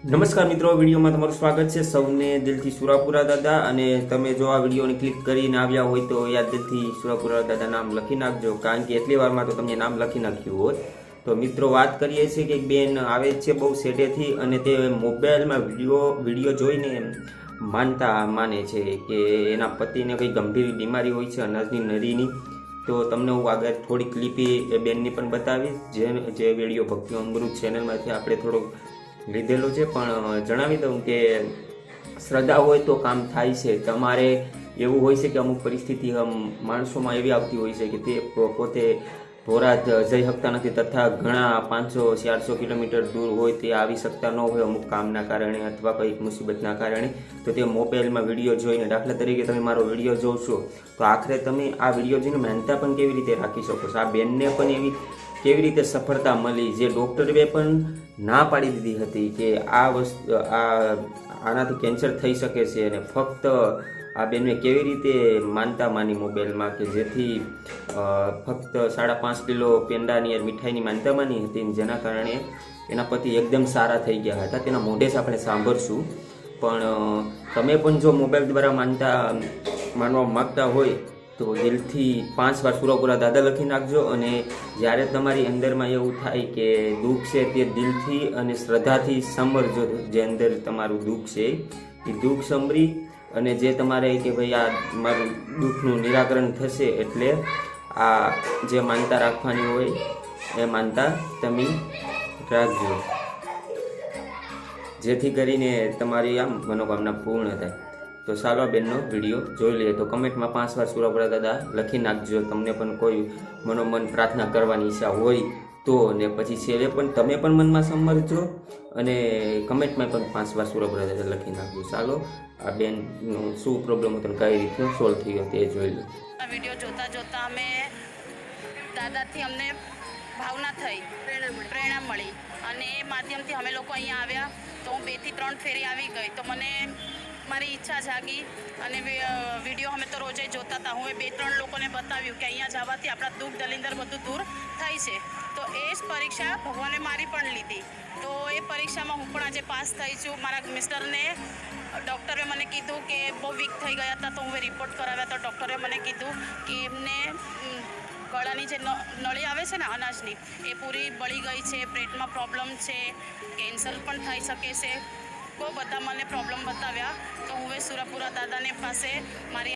નમસ્કાર મિત્રો, વિડીયોમાં તમારું સ્વાગત છે. સૌને દિલથી સુરાપુરા દાદા અને તમે જો આ વિડીયોને ક્લિક કરીને આવ્યા હોય તો યાદ દિલથી સુરાપુરા દાદા નામ લખી નાખજો. કારણ કે એટલી વારમાં તો તમને નામ લખી નાખ્યું હોત. તો મિત્રો, વાત કરીએ છીએ કે બેન આવે છે બહુ સેટેથી અને તે મોબાઈલમાં વીડિયો વીડિયો જોઈને માનતા માને છે કે એના પતિને કંઈ ગંભીર બીમારી હોય છે, અનાજની નરીની. તો તમને હું આગળ થોડી ક્લિપી બેનની પણ બતાવીશ. જે જે વીડિયો ભક્તિ અમૃત ચેનલમાંથી આપણે થોડોક લીધેલો છે, પણ જણાવી દઉં કે શ્રદ્ધા હોય તો કામ થાય છે. તમારે એવું હોય છે કે અમુક પરિસ્થિતિ માણસોમાં એવી આવતી હોય છે કે તે પોતે ધોરાજ જઈ શકતા નથી તથા ઘણા પાંચસો, ચારસો કિલોમીટર દૂર હોય તે આવી શકતા ન હોય અમુક કામના કારણે અથવા કંઈક મુસીબતના કારણે. તો તે મોબાઈલમાં વીડિયો જોઈને, દાખલા તરીકે તમે મારો વીડિયો જોશો, તો આખરે તમે આ વીડિયો જોઈને માનતા પણ કેવી રીતે રાખી શકો છો? આ બેનને પણ એવી કેવી રીતે સફળતા મળી? જે ડૉક્ટરે પણ ના પાડી દીધી હતી કે આ વસ્તુ, આ આનાથી કેન્સર થઈ શકે છે અને ફક્ત આ બેનને કેવી રીતે માનતા માની મોબાઈલમાં કે જેથી ફક્ત સાડા પાંચ કિલો પેંડાની મીઠાઈની માનતા માની હતી જેના કારણે એના પતિ એકદમ સારા થઈ ગયા હતા. તેના મોઢે જ આપણે સાંભળશું. પણ તમે પણ જો મોબાઈલ દ્વારા માનતા, માનવા માગતા હોય તો દિલથી પાંચ વાર સુરાપુરા દાદા લખી નાખજો અને જ્યારે તમારી અંદરમાં એવું થાય કે દુઃખ છે તે દિલથી અને શ્રદ્ધાથી સાંભળજો જે અંદર તમારું દુઃખ છે, એ દુઃખ સમરી અને જે તમારે કે ભાઈ આ મારું દુઃખનું નિરાકરણ થશે એટલે આ જે માનતા રાખવાની હોય, એ માનતા તમે રાખજો. જેથી કરીને તમારી આમ મનોકામના પૂર્ણ થાય. તો સારો આ બેનનો વીડિયો જોઈ લઈએ. તો કમેન્ટમાં પાંચ વાર સુરાપુરા દાદા લખી નાખજો. તમને પણ કોઈ મનોમન પ્રાર્થના કરવાની ઈચ્છા હોય તો ને પછી છેલ્લે પણ તમે પણ મનમાં સમરજો અને કમેન્ટમાં પણ પાંચ વાર સુરાપુરા દાદા લખી નાખજો. ચાલો, આ બેનનો શું પ્રોબ્લેમ હતો કઈ રીતે સોલ્વ થયો તે જોઈ લો વીડિયો જોતા જોતા અમે દાદાથી અમને ભાવના થઈ, પ્રેરણા મળી અને એ માધ્યમથી અમે લોકો અહીંયા આવ્યા. તો હું બેથી ત્રણ ફેરી આવી ગઈ. તો મને મારી ઈચ્છા જાગી અને વીડિયો અમે તો રોજે જોતા હતા હું એ બે ત્રણ લોકોને બતાવ્યું કે અહીંયા જવાથી આપણા દુઃખ દલિંદર બધું દૂર થાય છે. તો એ જ પરીક્ષા ભગવાને મારી પણ લીધી. તો એ પરીક્ષામાં હું પણ આજે પાસ થઈ છું. મારા મિસ્ટરને, ડૉક્ટરે મને કીધું કે બહુ વીક થઈ ગયા હતા તો હું રિપોર્ટ કરાવ્યા તો ડૉક્ટરે મને કીધું કે એમને ગળાની જે નળી આવે છે ને અનાજની, એ પૂરી બળી ગઈ છે, પેટમાં પ્રોબ્લેમ છે કેન્સર પણ થઈ શકે છે. બહુ બધા મને પ્રોબ્લેમ બતાવ્યા. તો હું સુરાપુરા દાદાને પાસે મારી